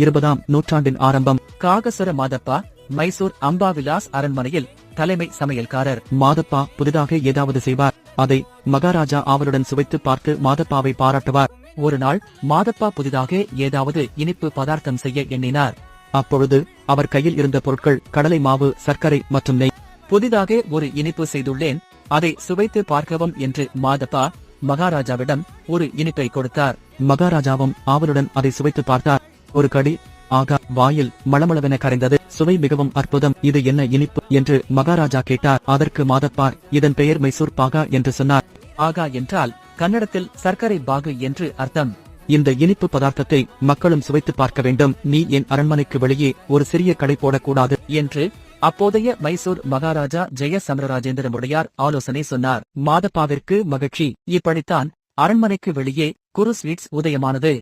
இருபதாம் நூற்றாண்டின் ஆரம்பம். காகசர மாதப்பா மைசூர் அம்பாவிலாஸ் அரண்மனையில் தலைமை சமையல்காரர். மாதப்பா புதிதாக ஏதாவது செய்வார். அதை மகாராஜா ஆவலுடன் சுவைத்து பார்த்து மாதப்பாவை பாராட்டுவார். ஒரு நாள் மாதப்பா புதிதாக ஏதாவது இனிப்பு பதார்த்தம் செய்ய எண்ணினார். அப்பொழுது அவர் கையில் இருந்த பொருட்கள் கடலை மாவு சர்க்கரை மற்றும் நெய் புதிதாக ஒரு இனிப்பு செய்துள்ளேன். அதை சுவைத்து பார்க்கவும் என்று மாதப்பா மகாராஜாவிடம் ஒரு இனிப்பை கொடுத்தார். மகாராஜாவும் ஆவலுடன் அதை சுவைத்து பார்த்தார். ஒரு கடி ஆகா வாயில் மளமளவென கரைந்தது. சுவை மிகவும் அற்புதம். இது என்ன இனிப்பு என்று மகாராஜா கேட்டார். அதற்கு மாதப்பார் இதன் பெயர் மைசூர் பாகா என்று சொன்னார். ஆகா என்றால் கன்னடத்தில் சர்க்கரை பாகு என்று அர்த்தம். இந்த இனிப்பு பதார்த்தத்தை மக்களும் சுவைத்து பார்க்க வேண்டும். நீ என் அரண்மனைக்கு வெளியே ஒரு சிறிய கடை போடக்கூடாது என்று அப்போதைய மைசூர் மகாராஜா ஜெய சமரராஜேந்திர முடையார் ஆலோசனை சொன்னார். மாதப்பாவிற்கு மகிழ்ச்சி. இப்படித்தான் அரண்மனைக்கு வெளியே குரு ஸ்வீட்ஸ் உதயமானது.